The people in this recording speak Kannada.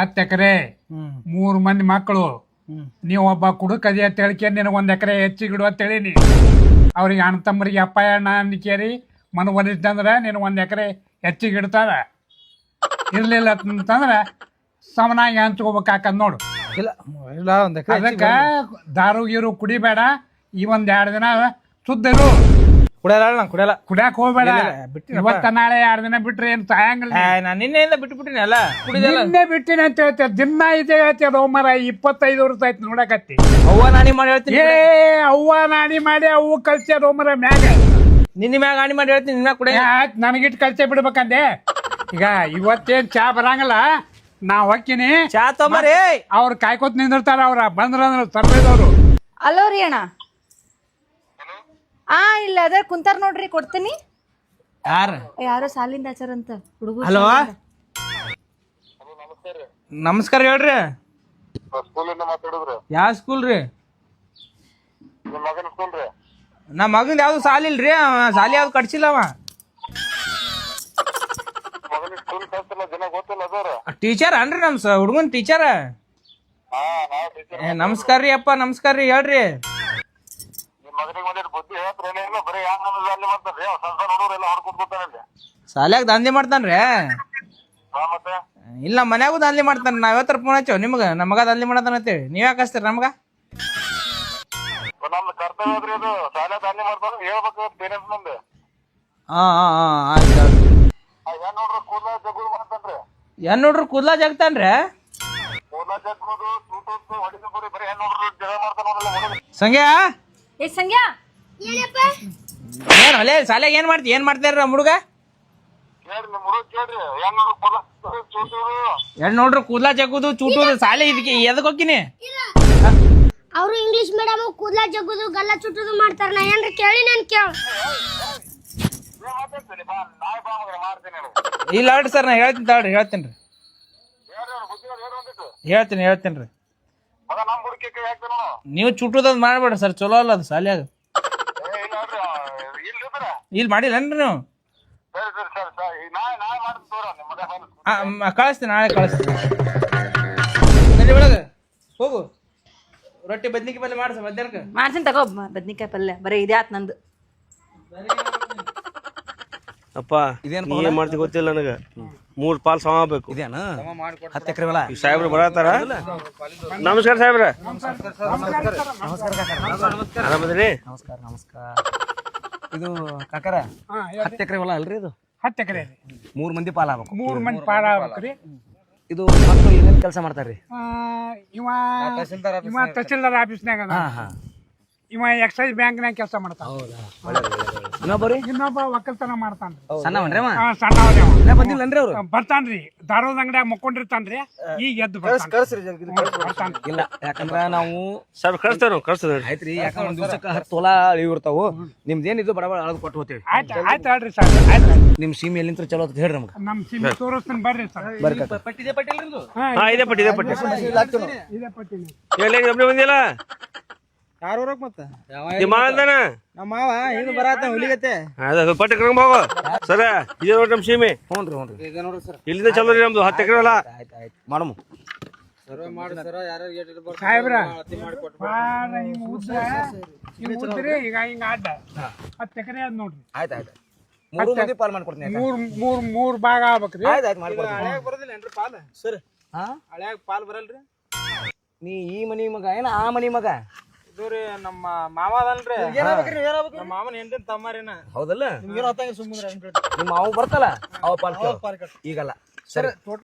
ಹತ್ತು ಎಕರೆ ಮೂರು ಮಂದಿ ಮಕ್ಕಳು. ನೀವು ಒಬ್ಬ ಕುಡುಕದಿ ಅಂತ ಹೇಳ್ಕೆ ನಿನಗೆ ಒಂದು ಎಕರೆ ಹೆಚ್ಚಿಗಿಡು ಅಂತ ಹೇಳಿನಿ. ಅವ್ರಿಗೆ ಅಣ್ಣ ತಮ್ಮರಿಗೆ ಅಪ್ಪ ಅಣ್ಣ ಕೇರಿ ಮನ ಬಂದಿತ್ತಂದ್ರೆ ನೀನು ಒಂದು ಎಕರೆ ಹೆಚ್ಚಿಗೆ ಇಡ್ತಾರ ಇರ್ಲಿಲ್ಲ ಅಂತಂದ್ರೆ ಸಮನಾಗಿ ಹಂಚ್ಕೋಬೇಕಾಕದ್ ನೋಡು. ಇಲ್ಲ ಇಲ್ಲ ಒಂದ್ ಎಕರೆ ಅದಕ್ಕೆ ದಾರು ಗೀರು ಕುಡಿಬೇಡ. ಈ ಒಂದು ಎರಡು ದಿನ ಸುದ್ದರು. ಕುಡಿಯಲ್ಲ ನಾನು ಕುಡಿಯಲ್ಲ ಕುಡಿಯಾಕ ಹೋಗ್ಬೇಡ. ಇಲ್ಲ, ಇಲ್ಲ. ಇವತ್ತ ನಾಳೆ ಎರಡು ದಿನ ಬಿಟ್ರೆ ಏನು ಸಾಯಂಗಿಲ್ಲ ಏ, ನಾನ್. ನಿನ್ನೆಯಿಂದ ಬಿಟ್ಟು ಬಿಟ್ಟಿನಿ ಅಲ್ಲ ಕುಡಿದಲ್ಲ. ನಿನ್ನೆ ಬಿಟ್ಟಿನ ಅಂತ ಹೇಳ್ತೀಯ ದಿನ ಇದೆ ಹೇಳ್ತೀಯ ಅದು ಮರ ಇಪ್ಪತ್ತೈದು ವರ್ಷ ಆಯ್ತು ನೋಡಕತ್ತಿ. ಅವ್ವ ನಾನಿ ಮಾಡಿ ಹೇಳ್ತೀನಿ ಏ ಅವ್ವ ನಾನಿ ಮಾಡಿ ಅವು ಕಳ್ಸ್ಯಾರ ಮರ ಮ್ಯಾಗ. ನಿನ್ನ ಮ್ಯಾಗ ಆಣಿ ಮಾಡಿ ಹೇಳ್ತೀನಿ ನಿನ್ನ ಕುಡಿಯ ಯಾಕ್ ನನಗಿಟ್ಟು ಕಳ್ಸೇ ಬಿಡ್ಬೇಕಂದೆ. ಈಗ ಇವತ್ತೇನ್ ಚಾ ಬರಂಗಲ್ಲ ನಾ ಹೊಕ್ಕಿನಿ ಚಾ ತೊಂಬರಿ ಅವ್ರ ಕಾಯ್ಕೋತ್ ನಿಂದಿರ್ತಾರ ಅವ್ರ ಬಂದ್ರ ಸರ್ವೇದವ್ರು ಅಲ್ಲೋರಿ ರೀ ಅಣ್ಣ. ಆ ಇಲ್ಲ ಅದ ಕುಂತಾರ ನೋಡ್ರಿ ಕೊಡ್ತೀನಿ. ಯಾರ? ಯಾರೋ ಸಾಲಿಂದ ಆಚಾರ ಅಂತ. ಹುಡುಗರು ಹಲೋ? ನಮಸ್ಕಾರ ಹೇಳ್ರಿ. ಸ್ಕೂಲಿಂದ ಮಾತಾಡಿದ್ರು? ಯಾವ ಸ್ಕೂಲ್ ರೀ? ನಿಮ್ಮ ಮಗನ ಸ್ಕೂಲ್ ರೀ? ನಮ್ಮ ಮಗನ್ ಯಾವ್ದು ಸಾಲಿ ಇಲ್ರಿ ಅವ ಸಾಲಿ ಯಾವ್ದು ಕಟ್ಸಿಲ್ಲ ಅವ. ಮಗನ ಸ್ಕೂಲ್ ಕಳ್ಸಿಲ್ಲ ಜನ ಗೊತ್ತಿಲ್ಲ ಟೀಚರ್ ಅನ್ರಿ ನಮ್ ಸ ಹುಡುಗನ್ ಟೀಚರ್. ಹಾ ನಾವ್ ಟೀಚರ್ ಏ ನಮಸ್ಕಾರ ರೀ ಅಪ್ಪ ನಮಸ್ಕಾರ ರೀ ಹೇಳ್ರಿ. ಮಗನಿಗೆ ಒಂದಿಟ್ಟು ಬುದ್ಧಿ ಬರೀ ಯಾಕೆ ಅಲ್ಲಿ ಮಾಡ್ತಾರ್ರಿ ಅವ್ ಸಣ್ಣ ಸಣ್ಣ ಹುಡುಗರು ಎಲ್ಲ ಹೊಡ್ಕೊತ್ ಕೂತಾರಲ್ಲಿ ಸಾಲ್ಯಾಗ ದಂಧೆ ಮಾಡ್ತಾನ್ರಿ ಹಾ ಮತ್ತೆ? ಇಲ್ಲ ಮನ್ಯಾಗೂ ದಂಧೆ ಮಾಡ್ತಾನ ನಾವ್ ಯಾವತ್ತರ ಫೋನ್ ಹಚ್ಚೋ ನಿಮ್ಗ? ನಮಗ ಮಗ ದಂಧೆ ಮಾಡತಾನ ಅಂತೇಳಿ. ನೀವ್ ಯಾಕೆ ಹಚ್ತೀರಿ ನಮ್ಗ? ನಮ್ಮ ಕರ್ತವ್ಯ ಅದ್ರಿ ಅದು ಶಾಲೆ ದಾನಿ ಮಾಡ್ತಾರೆ ಹೇಳ್ಬೇಕು ಪೇರೆಂಟ್ಸ್ ಮುಂದೆ. ಹಾ ಹಾ ಹಾ ಆಯ್ತು ಆ ಏನ್ ನೋಡ್ರಿ ಕೂದಲ ಜಗುಲ್ ಮಾಡ್ತಾನ್ರಿ ಕೂದ್ಲಾ ಜಗ್ತಾನ್ರಿ ಕೂದಲ ಜಗ್ಬೋದು ತೂಟು ಹೊಡಿದು ಬರೀ ಬರೀ ಹೆಣ್ಣು ನೋಡ್ರಿ ಮಾಡ್ತಾನ ನೋಡಲ್ಲ ಸಂಗ್ಯಾ ಏ ಸಂಗ್ಯಾ ಏನ್ ಅಲ್ಲೇ ಸಾಲ್ಯಾಗ ಏನ್ ಮಾಡ್ತಿ? ಏನ್ ಮಾಡ್ತಾರ ನಮ್ಮ ಹುಡುಗ? ಏನ್ ನೋಡ್ರಿ ಕೂದ್ಲ ಏನ್ ಜಗ್ಗುದು ಚೂಟುದು ಸಾಲೆ ಇದಕ್ಕೆ ಎದಕ್ ಹೋಗಿನಿ ಅವರು ಇಂಗ್ಲಿಷ್ ಮೀಡಿಯಂ ಕೂದ್ಲ ಜಗ್ಗುದು ಗಲ್ಲ ಚುಟ್ಟುದು ಮಾಡ್ತಾರ. ನಾ ಏನ್ರ ಕೇಳಿ ನಾನು ಕೇಳ. ಏನ್ ಇಲ್ಲ ಸರ್ ನಾ ಹೇಳ್ತೀನಿ ತಗೊಳ್ರಿ ಹೇಳ್ತೀನಿ ರೀ. ಹೇಳ್ತೀನಿ ಹೇಳ್ತೀನಿ ರೀ ಮಗ ನಮ್ ಹುಡುಕಿ ಕೈ ಹಾಕ್ತಾನ ನೋಡು ನೀವು ಚುಟ್ಟದ ಮಾಡ್ಬೇಡ್ರಿ ಸರ್ ಚಲೋ ಅಲ್ಲ ಅದು ಸಾಲ್ಯಾಗ ಇಲ್ಲ ಮಾಡಿಲ್ಲನ್ರಿ ನೀವು? ಕಳಿಸ್ತೀನಿ ನಾಳೆ ಕಳಿಸ್ತೀನಿ. ನಡಿ ಒಳಗೆ ಹೋಗು. ರೊಟ್ಟಿ ಬದ್ನಿಕಾಯಿ ಪಲ್ಯ ಮಾಡ್ಸ ಮಧ್ಯಾಹ್ನಕ್ಕೆ. ಮಾಡ್ಸಿನ ತಗೋ ಬದ್ನಿಕಾಯಿ ಪಲ್ಯ. ಬರೀ ಇದೇ ಆತ್ ನಂದು. ಅಪ್ಪ ಇದೇನು ಮಾಡ್ತಿ ಗೊತ್ತಿಲ್ಲ ನನಗ? ಮೂರ್ ಪಾಲ್ ಸಮ ಬೇಕು ಇದೇನು? ಹತ್ತು ಎಕರೆ ಹೊಲ? ಈ ಸಾಹೇಬ್ರು ಬರತಾರ ನಮಸ್ಕಾರ ಸಾಹೇಬ್ರ. ಆರಾಮದ್ರಿ? ನಮಸ್ಕಾರ. ನಮಸ್ಕಾರ ಇದು ಕಾಕರ ಹತ್ತು ಎಕರೆ ಹೊಲ ಅಲ್ರಿ ಇದು? ಹತ್ತು ಎಕರೆ ಮೂರು ಮಂದಿ ಪಾಲ್ ಆಗ್ಬೇಕು. ಮೂರು ಮಂದಿ ಪಾಲ್ ಆಗ್ಬೇಕ್ರಿ. ಇದು ಮಕ್ಕಳು ಏನೇನ್ ಕೆಲಸ ಮಾಡ್ತಾರ್ರಿ? ಆ, ಇವ ಇವ ತಹಸೀಲ್ದಾರ್ ಆಫೀಸ್ನಾಗ ಅದ. ಹಾ ಹಾ. ಇವ ಎಕ್ಸೈಸ್ ಬ್ಯಾಂಕ್ನಾಗ ಕೆಲಸ ಮಾಡ್ತಾನ. ಇನ್ನೊಬ್ಬರಿ ಇನ್ನೊಬ್ಬ ಒಕ್ಕಲ್ತನ ಮಾಡ್ತಾನ್ರಿ. ಸಣ್ಣವನ್ರಿ ಅವ? ಆ, ಸಣ್ಣವನೇ ಅವ. ಇನ್ನ ಬಂದಿಲ್ಲನ್ರಿ ಅವ್ರು? ಬರ್ತಾನ್ರಿ. ದಾರೋದ್ ಅಂಗಡಿಯಾಗ ಮುಕ್ಕೊಂಡಿರ್ತಾನ್ರಿ. ಈಗ ಎದ್ದು ಬರ್ತಾನ್ರಿ. ಬರ್ತಾನ್ರಿ. ಇಲ್ಲ ಯಾಕಂದ್ರ ನಾವು ಸರ್ ಕಳಿಸ್ತಾರ ಕಳಿಸ್ತದ ಆಯ್ತ್ರಿ ಯಾಕಂದ್ರ ಒಂದ್ ದಿವ್ಸಕ್ಕೆ ಹತ್ತು ಅಳಿ ಇಳಿವು ಇರ್ತಾವು. ನಿಮ್ದೇನಿದ್ದು ಬಡ ಬಡ ಅಳದು ಕೊಟ್ಟು ಹೋಗ್ತೇವಿ ಆಯ್ತು ಆಯ್ತು ಹೇಳ್ರಿ ಸರ್ ಆಯ್ತು ನಿಮ್ ಸೀಮೆ ಎಲ್ಲಿಂತ್ರ ಚಲೋ ಅಂತ ಹೇಳ್ರಿ ನಮ್ಗೆ. ನಮ್ ಸಿಮ್ ತೋರಿಸ್ತೀನಿ ಬರ್ರಿ ಸರ್. ಹಾ, ಹಾ ಇದೆ ಪಟ್ಟಿ ಇದೆ ಪಟ್ಟಿ. ಇದೇ ಪಟ್ಟಿನಿ ಎಲ್ಲಿ ಒಬ್ಬನೇ ಬಂದಿಲ್ಲ? ಯಾರು ಊರಕ್ ಮತ್ತ ನಿಮ್ಮ ಮಾವಂದನ ನಮ್ಮ ಮಾವ ಏನು ಬರಾತ ಹುಲಿಗತ್ತೆ. ಅದು ಪಟ್ಟಿ ಕರ್ಕೊಂಡ್ ಹೋಗು. ಸರ ಇದೆ ನೋಡಿ ನಮ್ಮ ಸೀಮೆ. ಹ್ಞೂ ರೀ ಹ್ಞೂ ರೀ ನೋಡ್ರಿ ಸರ್. ಇಲ್ಲಿಂದ ಚಲೋ ರೀ ನಮ್ದು ಹತ್ತು ಎಕರೆ ಹೊಲ. ಆಯ್ತು ಆಯ್ತು ಮಾಡಮು. ಸರ್ವೆ ಮಾಡಿ ಸರ್ ಯಾರು ಸಾಹೇಬ್ರ ಬಾಳ ಹಿಂಗ್ ಉದ್ದ ಹಿಂಗ್ ಉದ್ರಿ ಈಗ ಹಿಂಗ ಅಡ್ಡ ಹತ್ತು ಎಕರೆ ಅದ್ ನೋಡ್ರಿ. ಆಯ್ತು ಆಯ್ತು. ಮೂರು ಮಂದಿ ಪಾಲ್ ಮಾಡ್ಕೊಡ್ತೀನಿ ಯಾಕ? ಮೂರ್ ಮೂರ್ ಮೂರ್ ಭಾಗ ಆಗ್ಬೇಕ್ರಿ. ಆಯ್ತು ಆಯ್ತು ಮಾಡ್ಕೊಡ್ತೀನಿ. ಹಳ್ಯಾಗ ಬರೋದಿಲ್ಲ ಏನ್ರಿ ಪಾಲ್? ಸರ್. ಹಾ? ಹಳ್ಯಾಗ ಪಾಲ್ ಬರಲ್ರಿ? ನೀ ಈ ಮನಿ ಮಗ ಏನ ಆ ಮನಿ ಮಗ? ಇದು ರೀ ನಮ್ಮ ಮಾವ ಅದಲ್ರಿ ನಮ್ಮ ಮಾವನ ಹೆಂಡತಿನ ತಮ್ಮಾರೇನ. ಹೌದಲ್ಲ? ನಿಮ್ಗೆ ಸುಮ್ಮನೆ ನಿಮ್ಮ ಅವು ಬರ್ತಲ್ಲ ಅವ. ಈಗಲ್ಲ. ಸರಿ